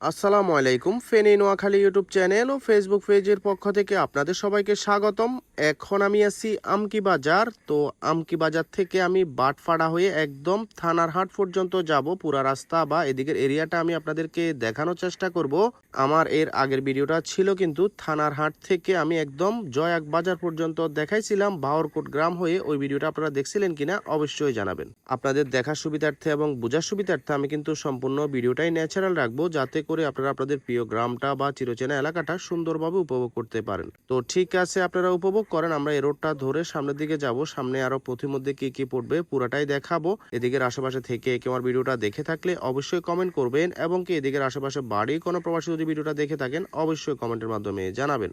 আসসালামু আলাইকুম। Feni Noakhali YouTube channel ও ফেসবুক পেজের পক্ষ থেকে আপনাদের সবাইকে স্বাগতম। এখন আমি আছি আমকি বাজার। তো আমকি বাজার থেকে আমি বাটফাড়া হয়ে একদম থানার হাট পর্যন্ত যাব। পুরা রাস্তা বা এদিকের এরিয়াটা আমি আপনাদেরকে দেখানোর চেষ্টা করব। আমার এর আগের ভিডিওটা ছিল কিন্তু থানার হাট থেকে আমি একদম জয়াক বাজার পর্যন্ত দেখাইছিলাম। বাহরকোট গ্রাম হয়ে ওই ভিডিওটা আপনারা দেখছিলেন কিনা অবশ্যই জানাবেন। আপনাদের দেখার সুবিধার্থে এবং বোঝার সুবিধার্থে আমি কিন্তু সম্পূর্ণ ভিডিওটাই ন্যাচারাল রাখব যাতে করে আপনারা আপনাদের প্রিয় গ্রামটা বা চিরচেনা এলাকাটা সুন্দরভাবে উপভোগ করতে পারেন। তো ঠিক আছে, আপনারা উপভোগ করেন, আমরা এ রোডটা ধরে সামনের দিকে যাব, সামনে আরও মধ্যে কি কি পড়বে পুরাটাই দেখাবো। এদিকের আশেপাশে থেকে কেউ আমার ভিডিওটা দেখে থাকলে অবশ্যই কমেন্ট করবেন এবং কি এদিকের আশেপাশে বাড়ি কোনো প্রবাসী যদি ভিডিওটা দেখে থাকেন, অবশ্যই কমেন্টের মাধ্যমে জানাবেন।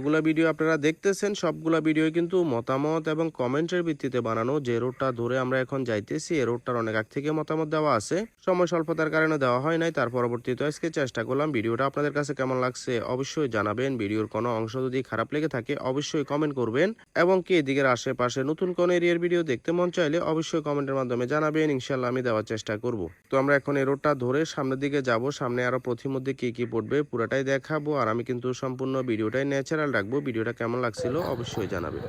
যতগুলো ভিডিও আপনারা দেখতেছেন, সবগুলো ভিডিও কিন্তু মতামত এবং কমেন্টের ভিত্তিতে বানানো। যে রোডটা ধরে আমরা এখন যাইতেছি, এই রোডটার অনেক আগ থেকে মতামত দেওয়া আছে। সময় স্বল্পতার কারণে দেওয়া হয় নাই। তার পরবর্তীতে আজকে চেষ্টা করলাম ভিডিওটা আপনাদের কাছে কেমন লাগছে অবশ্যই জানাবেন। ভিডিওর কোনো অংশ যদি খারাপ লেগে থাকে, অবশ্যই কমেন্ট করবেন। এবং কি এদিকের আশেপাশে নতুন কোন এরিয়ার ভিডিও দেখতে মন চাইলে অবশ্যই কমেন্টের মাধ্যমে জানাবেন। ইনশাল্লাহ আমি দেওয়ার চেষ্টা করব। তো আমরা এখন এই রোডটা ধরে সামনের দিকে যাব। সামনে আরও মধ্যে কি কি পড়বে পুরাটাই দেখাবো। আর আমি কিন্তু সম্পূর্ণ ভিডিওটাই ন্যাচারাল রাখব ভিডিওটা কেমন লাগছিল, অবশ্যই জানাবেন।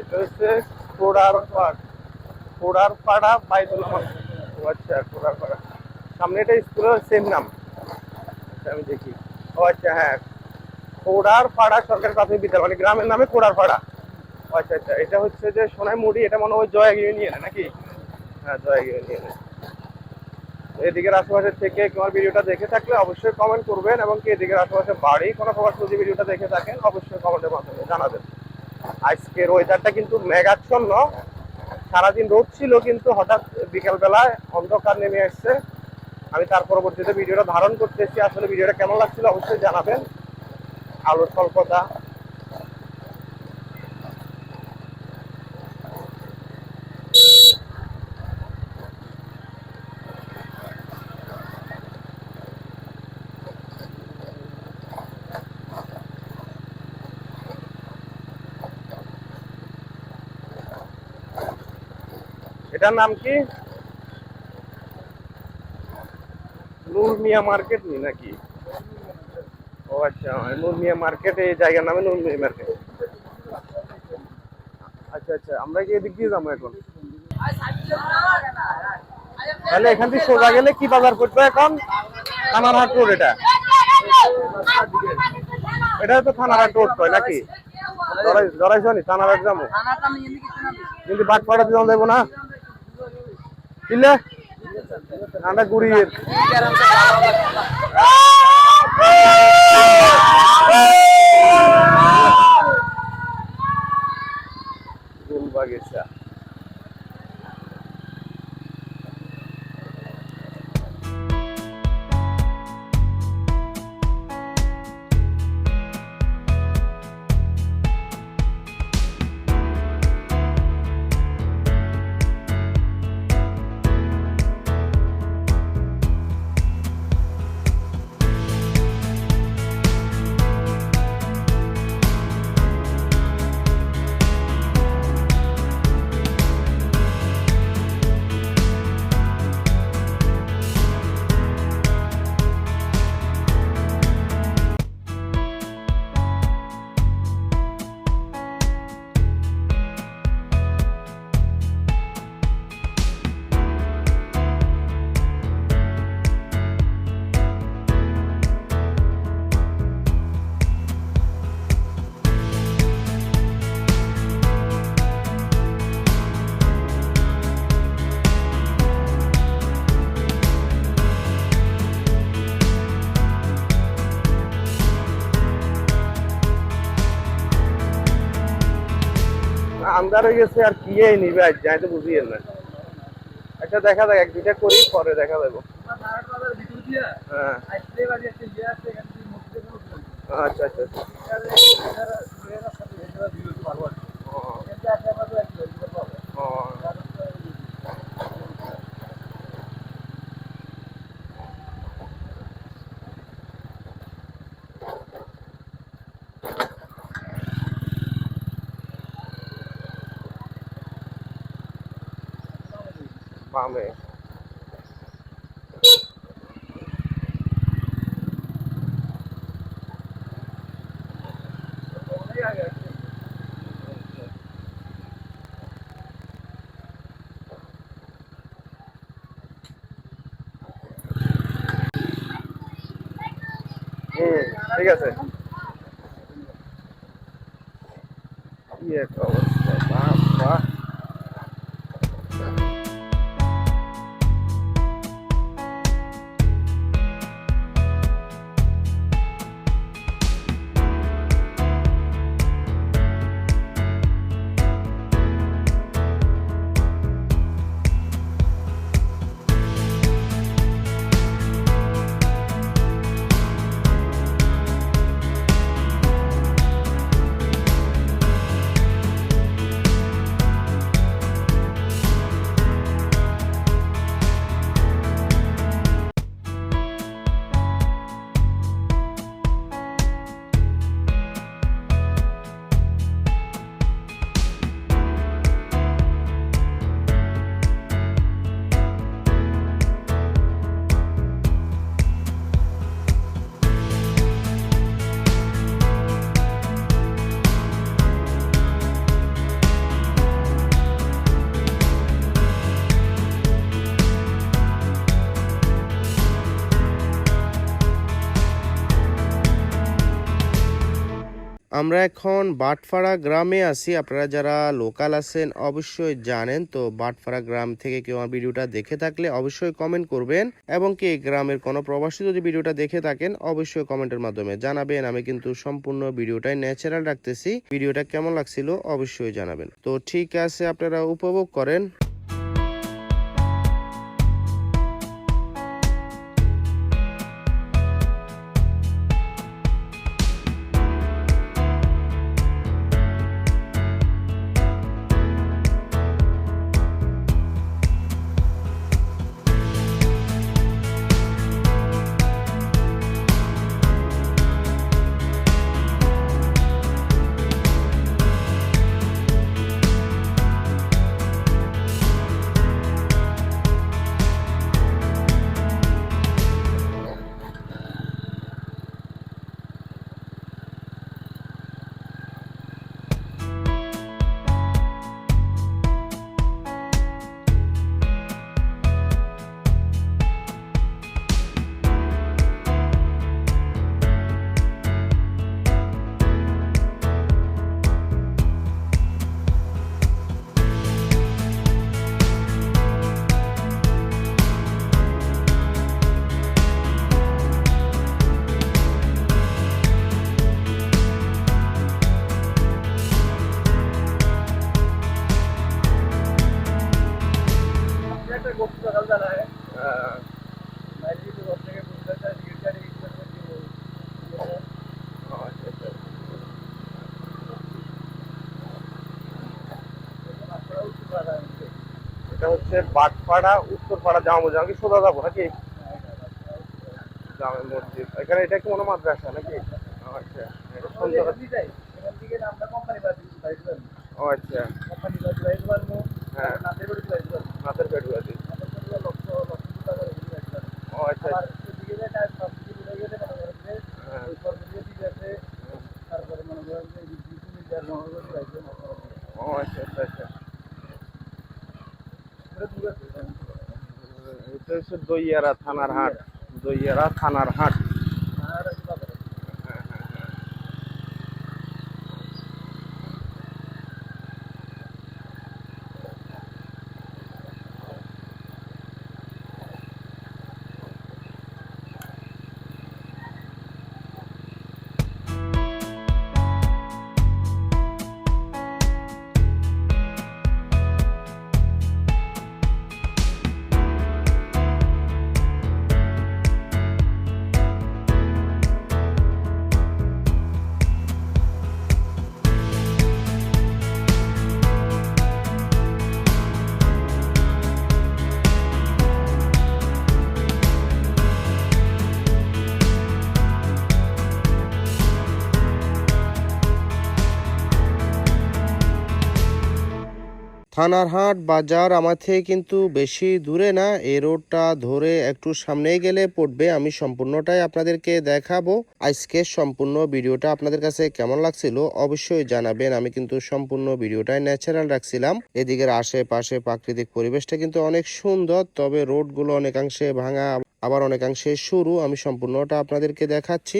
এটা হচ্ছে কোড়ার পাড়। কোড়ার পাড়া বাইতুল ও আচ্ছা কোড়ার সামনে এটা স্কুলের সেম নাম। আমি দেখি। ও আচ্ছা হ্যাঁ কোড়ার পাড়া সরকারি প্রাথমিক বিদ্যালয় মানে গ্রামের নামে কোড়ার পাড়া। আচ্ছা আচ্ছা এটা হচ্ছে যে সোনাই মুড়ি, এটা মনে হয় জয় ইউনিয়নে নাকি? হ্যাঁ জয় ইউনিয়নে এদিকের আশেপাশে থেকে তোমার ভিডিওটা দেখে থাকলে অবশ্যই কমেন্ট করবেন এবং কি এদিকের আশেপাশে বাড়ি, কোনো প্রকার যদি ভিডিওটা দেখে থাকেন, অবশ্যই কমেন্টের মাধ্যমে জানাবেন। আজকের ওয়েদারটা কিন্তু মেঘাচ্ছন্ন। সারাদিন রোদ ছিল কিন্তু হঠাৎ বিকেলবেলায় অন্ধকার নেমে আসছে আমি তার পরবর্তীতে ভিডিওটা ধারণ করতেছি। আসলে ভিডিওটা কেমন লাগছিল অবশ্যই জানাবেন। আলোর স্বল্পতা। এটার নাম কি? নূর মিয়া মার্কেট নি নাকি? ও আচ্ছা নূর মার্কেট এই জায়গার নামে নূর মিয়া মার্কেট আচ্ছা আচ্ছা আমরা কি এদিক দিয়ে যাব এখন? তাহলে এখান থেকে সোজা গেলে কি বাজার হয় এখন? থানারহাট রোড এটা। এটা তো থানারহাট রোড কয়, নাকি? জড়াই জড়াইছ নি থানারহাট যাব। কিন্তু বাটপাড়া দিয়ে যাব না। কিনলে আমরা গুড়িয়ে Ah! Ah! আন্দার হয়ে গেছে আর কি এই নিবে আজ? যাই তো বুঝিয়ে না আচ্ছা দেখা যাক এক দুইটা করি পরে দেখা যাব হ্যাঁ। আচ্ছা আচ্ছা আচ্ছা ও, ও, বামে হুম ঠিক আছে কি এক আমরা এখন বাটফাড়া গ্রামে আছি। আপনারা যারা লোকাল আছেন অবশ্যই জানেন। তো বাটফাড়া গ্রাম থেকে কেউ আমার ভিডিওটা দেখে থাকলে অবশ্যই কমেন্ট করবেন এবং কি গ্রামের কোনো প্রবাসী যদি ভিডিওটা দেখে থাকেন, অবশ্যই কমেন্টের মাধ্যমে জানাবেন। আমি কিন্তু সম্পূর্ণ ভিডিওটাই ন্যাচারাল রাখতেছি। ভিডিওটা কেমন লাগছিল অবশ্যই জানাবেন। তো ঠিক আছে, আপনারা উপভোগ করেন। হচ্ছে বাটপাড়া উত্তরপাড়া জামা মসজিদ আমি কি সোজা যাব নাকি? জামা মসজিদ। এখানে এটা কি হয় মাদ্রাসা নাকি? আচ্ছা। ও আচ্ছা। হ্যাঁ। নাতের পেটুয়াদি ও আচ্ছা। হ্যাঁ। ও আচ্ছা আচ্ছা আচ্ছা। এটা হচ্ছে দইয়ারা থানার হাট দইয়ারা থানার হাট থানার হাট বাজার আমার থেকে কিন্তু বেশি দূরে না। এই রোডটা ধরে একটু সামনে গেলে পড়বে। আমি সম্পূর্ণটাই আপনাদেরকে দেখাবো। আজকে সম্পূর্ণ ভিডিওটা আপনাদের কাছে কেমন লাগছিল অবশ্যই জানাবেন। আমি কিন্তু সম্পূর্ণ ভিডিওটাই ন্যাচারাল রাখছিলাম। এদিকের আশেপাশে প্রাকৃতিক পরিবেশটা কিন্তু অনেক সুন্দর, তবে রোডগুলো অনেকাংশে ভাঙা, আবার অনেকাংশে সরু। আমি সম্পূর্ণটা আপনাদেরকে দেখাচ্ছি।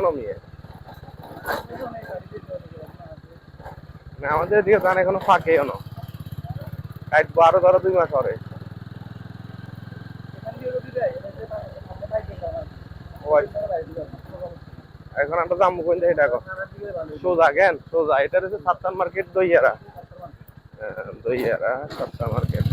অন আমাদের দিকে ধান এখনও ফাঁকে অন। কাটবো আরও ধরো দুই মাস পরে। এখন আমরা দাম কোন যাই দেখো। সোজা কেন সোজা। এটা হচ্ছে মার্কেট দইয়ারা। হ্যাঁ, দইয়ারা সাতটা মার্কেট।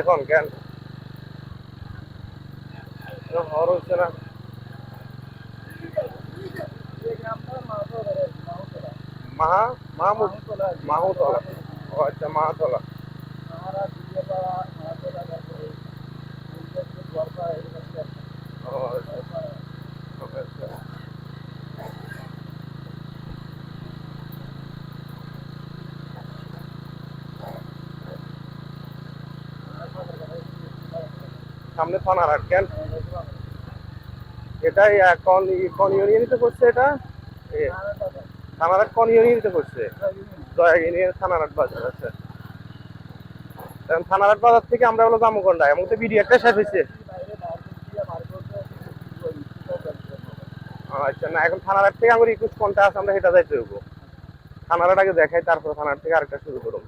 এখন কেন? হর হচ্ছে না। মাহা মাহমুদ মাহুতলা। সামনে থানার আর কেন? এটাই কোন কোন ইউনিয়নিতে করছে এটা? এ, থানার কোন ইউনিয়নিতে করছে? দয়া ইউনিয়ন থানার হাট বাজার আছে। এখন থানার বাজার থেকে আমরা হলো দামোগন্ডা এমন তো ভিডিও একটা শেষ হয়েছে। আচ্ছা না এখন থানার হাট থেকে আমার রিকোয়েস্ট কোনটা আছে আমরা সেটা যাইতে হইব। থানার আগে দেখাই তারপর থানার থেকে আরেকটা শুরু করব